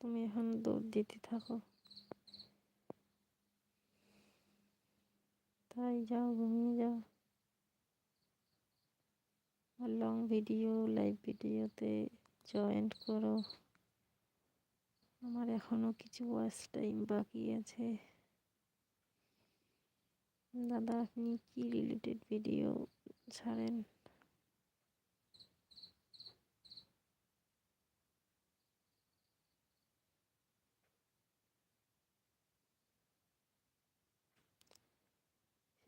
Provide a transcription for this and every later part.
তুমি এখন দৌড় দিতে থাকো। তাই যাও, ঘুমিয়ে যাও। আর লং ভিডিও লাইভ ভিডিওতে জয়েন্ট করো। আমার এখনও কিছু ওয়াচ টাইম বাকি আছে। দাদা, আপনি কি রিলেটেড ভিডিও ছাড়েন?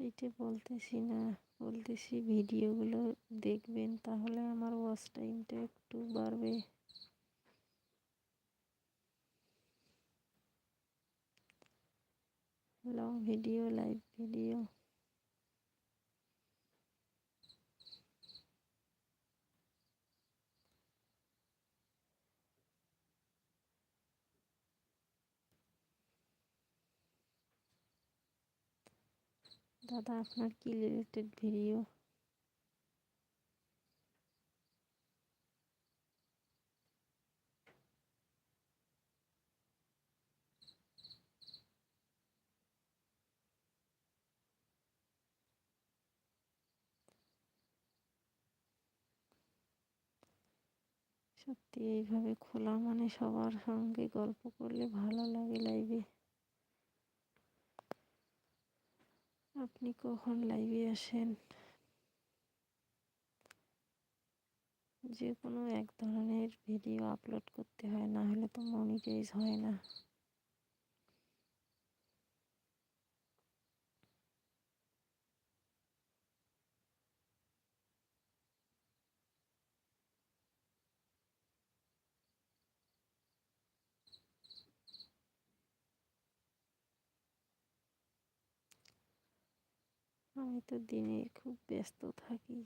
সেইটা বলতেছি না, বলতেছি ভিডিওগুলো দেখবেন তাহলে আমার ওয়াচ টাইমটা একটু বাড়বে। লং ভিডিও লাইভ ভিডিও দাদা, আপনার কি রিলেটেড ভিডিও সত্যি এইভাবে খোলা মানে সবার সঙ্গে গল্প করলে ভালো লাগে লাইভে আপনি কখন লাইভে আসেন? যে কোনো এক ধরনের ভিডিও আপলোড করতে হয়, না হলে তো মনিটাইজ হয় না। আমি তো দিনে খুব ব্যস্ত থাকি।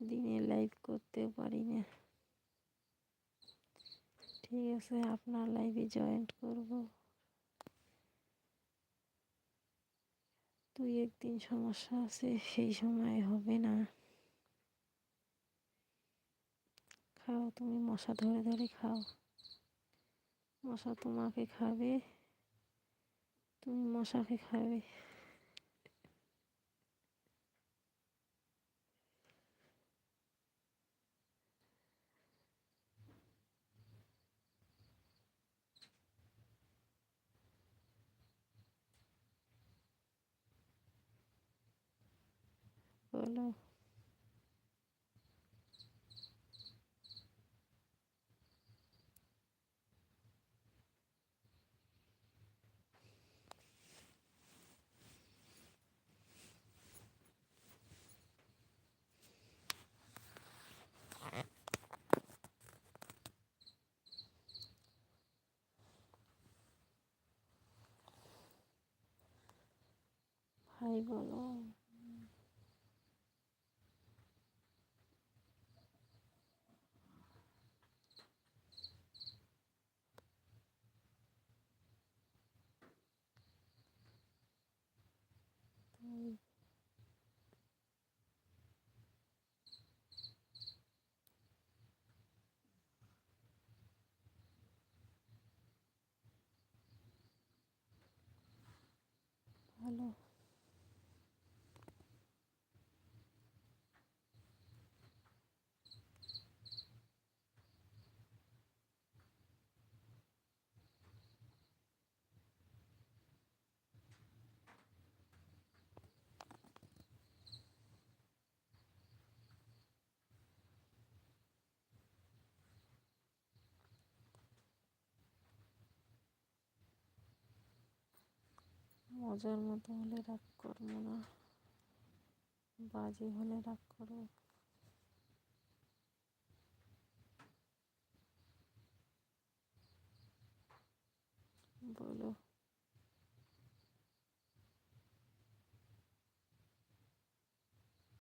দিনে লাইভ করতেও পারি না। ঠিক আছে, আপনার লাইভে জয়েন্ট করব। দুই একদিন সমস্যা আছে, সেই সময় হবে না। খাও, তুমি মশা ধরে ধরে খাও। মশা তোমাকে খাবে, তুমি মশাকে খাবে। বলো ভাই বলো তাই ভালো মজার মতো হলে রাগ করব না। বাজে হলে রাগ করব। বলো।